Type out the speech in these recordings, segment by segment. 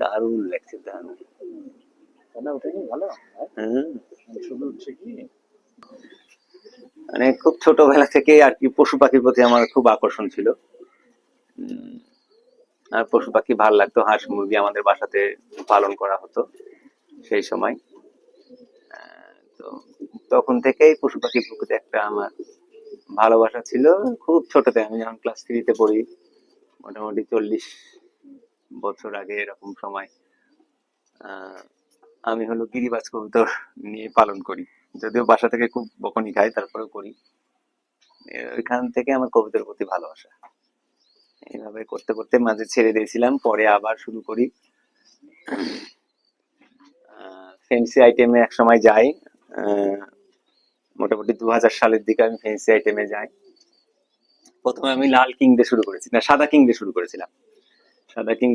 দারুণ লাগছে দারুণ। হ্যাঁ? মানে খুব ছোটবেলা থেকে আর কি পশু পাখির প্রতি আমার খুব আকর্ষণ ছিল। আর পশু পাখি ভালো লাগতো হাঁস মুরগি আমাদের বাসাতে পালন করা হতো সেই সময়। তো তখন থেকেই পশু পাখির প্রতি একটা আমার ভালোবাসা ছিল। খুব ছোটতে আমি যখন ক্লাস থ্রিতে পড়ি মোটামুটি চল্লিশ বছর আগে এরকম সময় আমি হলো গিরিবাজ কবুতর নিয়ে পালন করি। যদিও বাসা থেকে খুব বকনি খাই, তারপরেও করি। ওইখান থেকে আমার কবিতার প্রতি ভালোবাসা। এইভাবে করতে করতে মাঝে ছেড়ে দিয়েছিলাম, পরে আবার শুরু করি। ফ্যান্সি আইটেমে এক সময় যাই মোটামুটি দু হাজার সালের দিকে আমি ফ্যান্সি আইটেমে যাই। প্রথমে আমি লাল কিং দিয়ে শুরু করেছি, না, সাদা কিং দিয়ে শুরু করেছিলাম। সাদা কিং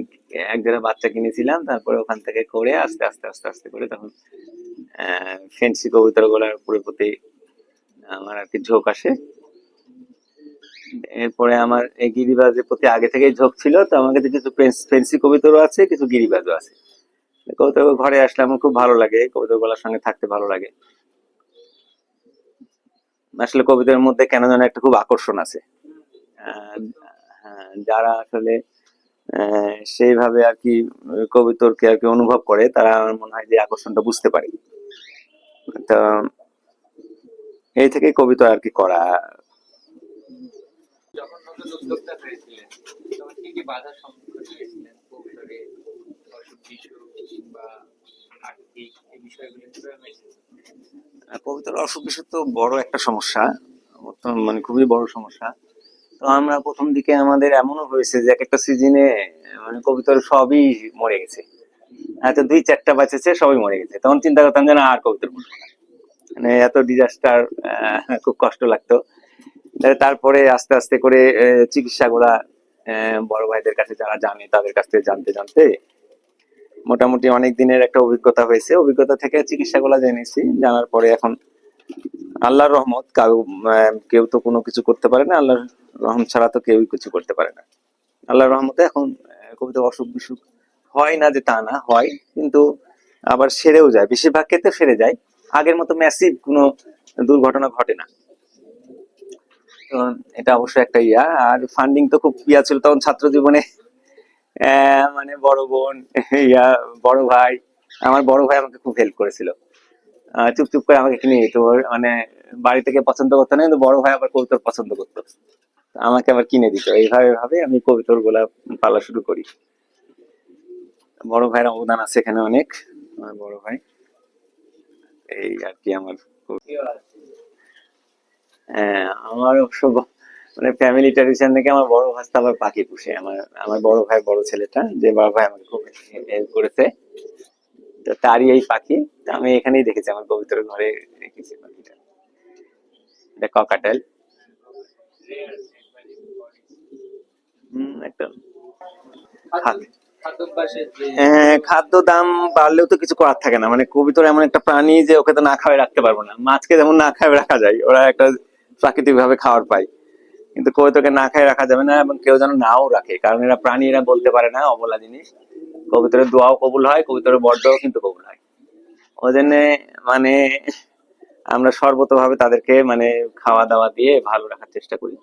এক জোড়া বাচ্চা কিনেছিলাম, তারপরে ওখান থেকে করে আস্তে আস্তে আস্তে আস্তে করে তখন ফেন্সি কবুতরগুলার উপরে প্রতি আমার আর কি ঝোঁক আসে। এরপরে আমার এই গিরিবাজের প্রতি আগে থেকেই ঝোঁক ছিল, তো আমার কাছে কিছু ফেন্সি কবিতরও আছে, কিছু গিরিবাজও আছে। কবিতর ঘরে আসলে আমার খুব ভালো লাগে কবিতর গলার সঙ্গে থাকতে ভালো লাগে। আসলে কবিতার মধ্যে কেন যেন একটা খুব আকর্ষণ আছে। যারা আসলে সেইভাবে আর কি কবিতরকে আর কি অনুভব করে তারা আমার মনে হয় যে আকর্ষণটা বুঝতে পারে। তো এই থেকে কবিতা আর কি করা। কবুতরে অসুখ বিসুখ তো বড় একটা সমস্যা মানে খুবই বড় সমস্যা। তো আমরা প্রথম দিকে আমাদের এমনও হয়েছে যে এক একটা সিজনে মানে কবিতার সবই মরে গেছে। হয়তো দুই চারটা বাঁচেছে সবই মরে গেছে। তখন চিন্তা করতাম যে না আর কবিতার বলব মানে এত ডিজাস্টার খুব কষ্ট লাগতো। তারপরে আস্তে আস্তে করে আহ, চিকিৎসাগুলা বড় ভাইদের কাছে যারা জানে তাদের কাছ থেকে জানতে জানতে মোটামুটি অনেক দিনের একটা অভিজ্ঞতা হয়েছে। অভিজ্ঞতা থেকে চিকিৎসাগুলো জেনেছি। জানার পরে এখন আল্লাহর রহমত, কাউ কেউ তো কোনো কিছু করতে পারে না, আল্লাহর রহমত ছাড়া তো কেউই কিছু করতে পারে না। আল্লাহর রহমতে এখন কবিতা অসুখ বিসুখ হয় না যে তা না, হয়, কিন্তু আবার সেরেও যায়। বেশিরভাগ ক্ষেত্রে সেরে যায়। আগের মতো ম্যাসিভ কোনো দুর্ঘটনা ঘটে না। এটা অবশ্যই একটা ইয়া, আর ফান্ডিং তো খুব ইয়া ছিল তখন ছাত্র জীবনে। মানে বড় বোন, ইয়া, বড় ভাই, আমার বড় ভাই আমাকে খুব হেল্প করেছিল। আহ, চুপ চুপ করে আমাকে কিনে দিত। ওর মানে বাড়ি থেকে পছন্দ করতো না কিন্তু বড় ভাই আবার কবিতর পছন্দ করতো। আমাকে আবার কিনে দিত। এইভাবে ভাবে আমি কবিতরগুলা পালা শুরু করি। বড় ভাইয়ের অবদান আছে এখানে অনেক। আমার বড় ভাই। এই আর কি আমার হ্যাঁ আমার অবশ্য মানে ফ্যামিলি ট্র্যাডিশন থেকে আমার বড় ভাস্তা আবার পাখি পুষে। আমার আমার বড় ভাই বড় ছেলেটা যে বড় ভাই আমাকে খুব হেল্প করেছে। তো তারই এই পাখি। আমি এখানেই দেখেছি আমার কবিতর ঘরে রেখেছি পাখিটা। এটা ককাটেল। হ্যাঁ, খাদ্য দাম বাড়লেও তো কিছু করার থাকে না। মানে কবিতর এমন একটা প্রাণী যে ওকে তো না খাওয়াই রাখতে পারব না। মাছকে যেমন না খাওয়াই রাখা যায় ওরা একটা প্রাকৃতিক ভাবে খাওয়ার পায়। কিন্তু কবিতরকে না খাই রাখা যাবে না এবং কেউ যেন নাও রাখে। কারণ এরা প্রাণী এরা বলতে পারে না অবলা জিনিস। কবিতরের দোয়াও কবুল হয় কবিতরের বর্দও কিন্তু কবুল হয়। ওই জন্যে মানে আমরা সর্বতভাবে তাদেরকে মানে খাওয়া দাওয়া দিয়ে ভালো রাখার চেষ্টা করি।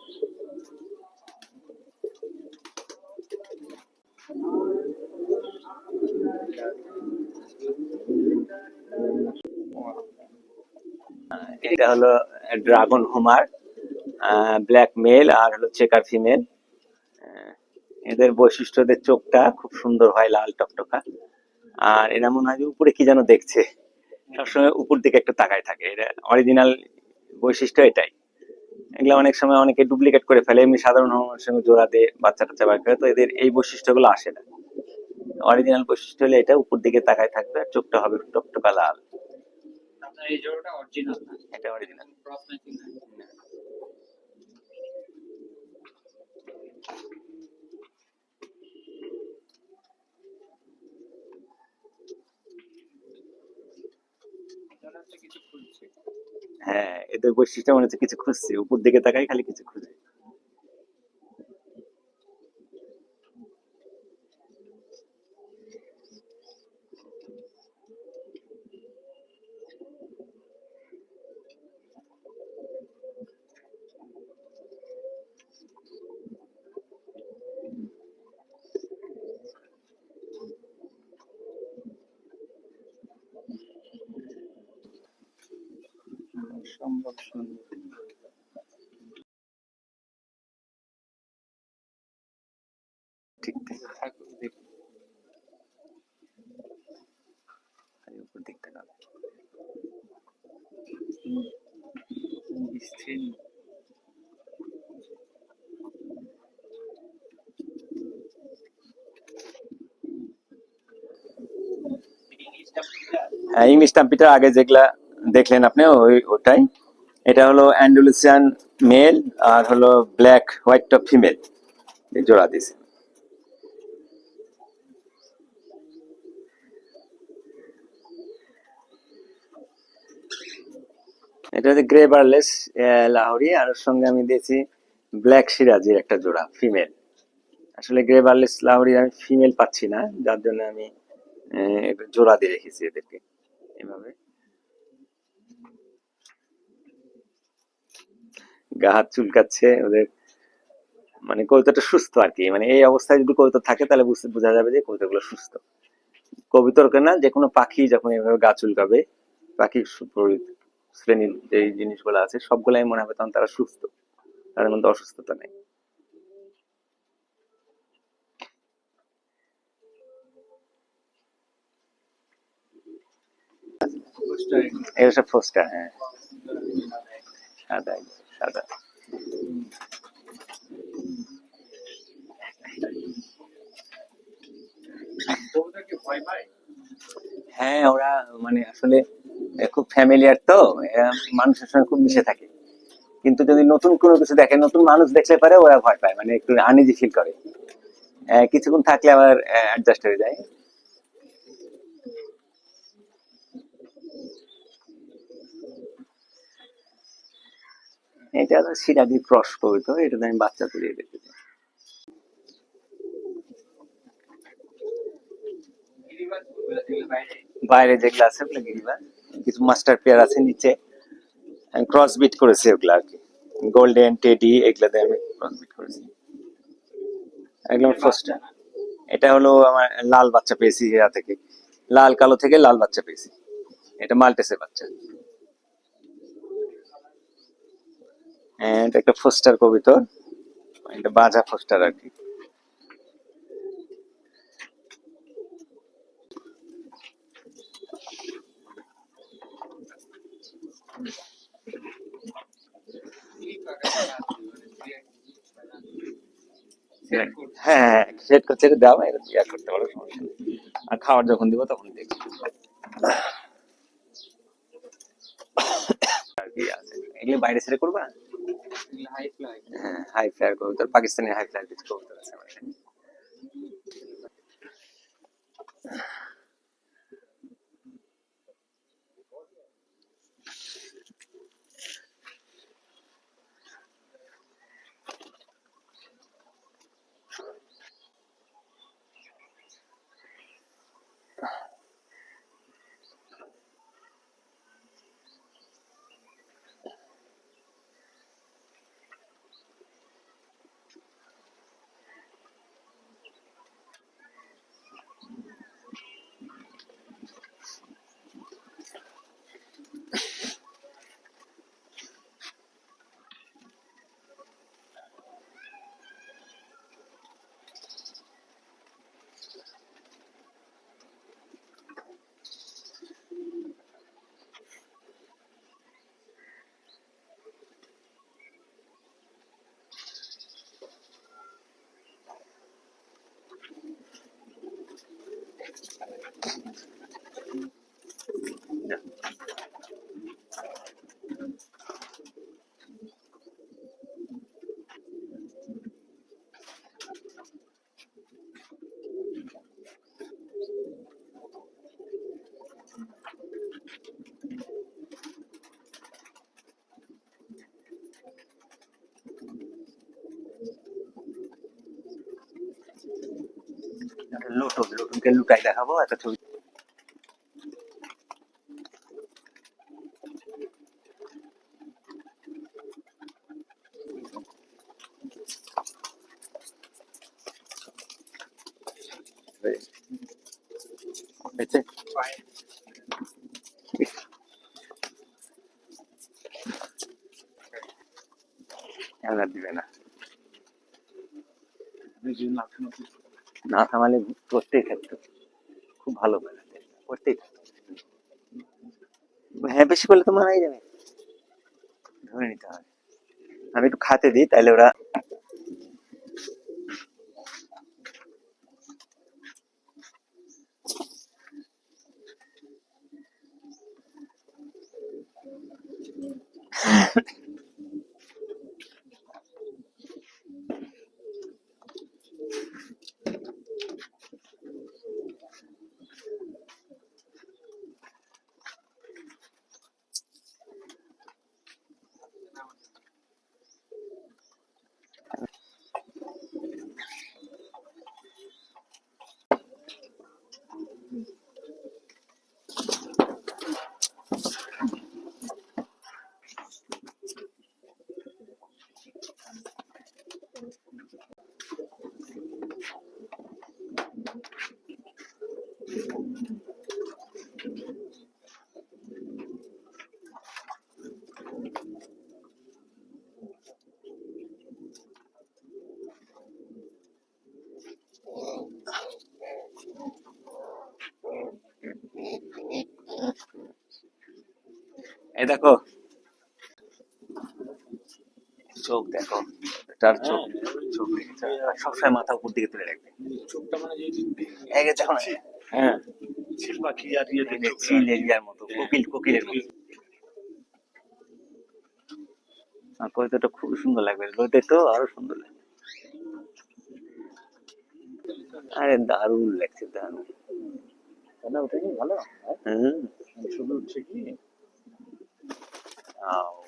এটা হলো ড্রাগন হোমার ব্ল্যাক মেল আর হলো চেকার ফিমেল। এদের বৈশিষ্ট্য এদের চোখটা খুব সুন্দর হয় লাল টকটকা। আর এরা মনে হয় যে উপরে কি যেন দেখছে। সবসময় উপর দিকে একটু তাকায় থাকে। এটা অরিজিনাল বৈশিষ্ট্য এটাই। এগুলো অনেক সময় অনেকে ডুপ্লিকেট করে ফেলে। এমনি সাধারণ সঙ্গে জোড়া দিয়ে বাচ্চা টাচ্চা বার করে। তো এদের এই বৈশিষ্ট্যগুলো আসে না। অরিজিনাল বৈশিষ্ট্য হলে এটা উপর দিকে তাকায় থাকবে আর চোখটা হবে টকটকা লাল। এই জোড়াটা অরিজিনাল এটা অরিজিনাল ক্রস ম্যাচিং না মনে হচ্ছে কিছু খুলছে হ্যাঁ এদের বৈশিষ্ট্য মনে হচ্ছে কিছু খুঁজছে। উপর দিকে তাকাই খালি কিছু খুঁজে। সম্ভব স্থির হ্যাঁ ইংলিশ টাম্পিটার আগে যেগুলা দেখলেন আপনি ওই ওটাই। এটা হলো অ্যান্ডুলিসিয়ান মেল আর হলো ব্ল্যাক হোয়াইট টপ ফিমেল জোড়া দিয়েছে। এটা হচ্ছে গ্রে বার্লেস লাহোরি আর সঙ্গে আমি দিয়েছি ব্ল্যাক সিরাজির একটা জোড়া, ফিমেল। আসলে গ্রে বার্লেস, লাহোরি আমি ফিমেল পাচ্ছি না, যার জন্য আমি জোড়া দিয়ে রেখেছি এদেরকে, এভাবে। গা হাত চুলকাচ্ছে ওদের মানে কবিতাটা সুস্থ আর কি মানে এই অবস্থায় যদি কবিতা থাকে তাহলে বুঝতে বোঝা যাবে যে কবিতাগুলো সুস্থ। কবিতরকে না যে কোনো পাখি যখন এভাবে গা চুলকাবে সুপ্রবৃত্ত শ্রেণির যে জিনিসগুলো আছে সবগুলাই মনে হবে তখন তারা সুস্থ। তাদের মধ্যে অসুস্থতা নেই। এটা সব ফোস্টার হ্যাঁ। সাদা পায় হ্যাঁ ওরা মানে আসলে খুব ফ্যামিলিয়ার তো মানুষের সঙ্গে খুব মিশে থাকে। কিন্তু যদি নতুন কোনো কিছু দেখে, নতুন মানুষ দেখলে পারে ওরা ভয় পায় মানে একটু আনইজি ফিল করে। কিছুক্ষণ থাকলে আবার অ্যাডজাস্ট হয়ে যায়। এটা সিরাজি ক্রস কবিতা এটাতে আমি বাচ্চা তুলে রেখেছি গিরিবাজ বাইরে যেগুলো আছে ওগুলো গিরিবা কিছু মাস্টার পেয়ার আছে নিচে। ক্রস বিট করেছি ওগুলো আর কি। গোল্ডেন টেডি এগুলাতে আমি ক্রস বিট করেছি। একদম ফার্স্ট এটা হলো আমার লাল বাচ্চা পেয়েছি এরা থেকে। লাল কালো থেকে লাল বাচ্চা পেয়েছি। এটা মাল্টেসের বাচ্চা হ্যাঁ, এটা একটা ফোস্টার কবিতর এটা বাজা ফোস্টার আর কি। হ্যাঁ সেট করতে আর খাবার যখন দিব তখন দেখি বাইরে ছেড়ে করবা? হাই ফ্লায়ার কবুতর পাকিস্তানি হাই ফ্লায়ার কিছু কবুতর আছে আমার এখানে। একটা লোটন লোটনকে লুকাই দেখাবো একটা ছবি হয়েছে? এখন আর দিবে না আপনি যদি না থামালে করতেই থাকতো খুব ভালো বানাতে করতেই থাকতো হ্যাঁ বেশি করলে তো মানাই যাবে। ধরে নিতে হবে। আমি একটু খাতে দিই তাহলে ওরা এই দেখো। চোখ দেখো। তার চোখ চোখ সবসময় মাথা উপর দিকে তুলে রাখবে। চোখটা মানে এই দেখো না। হ্যাঁ। ছিল পাখি আর ইয়ে এই চিল এরিয়ার মতো কোকিল কোকিলের মতো। আর কবিতাটা খুব সুন্দর লাগবে। রোদে তো আরও সুন্দর লাগবে। আরে দারুণ লাগছে দারুণ। ভালো? হ্যাঁ। হুম ছবি উঠছে কি? Um,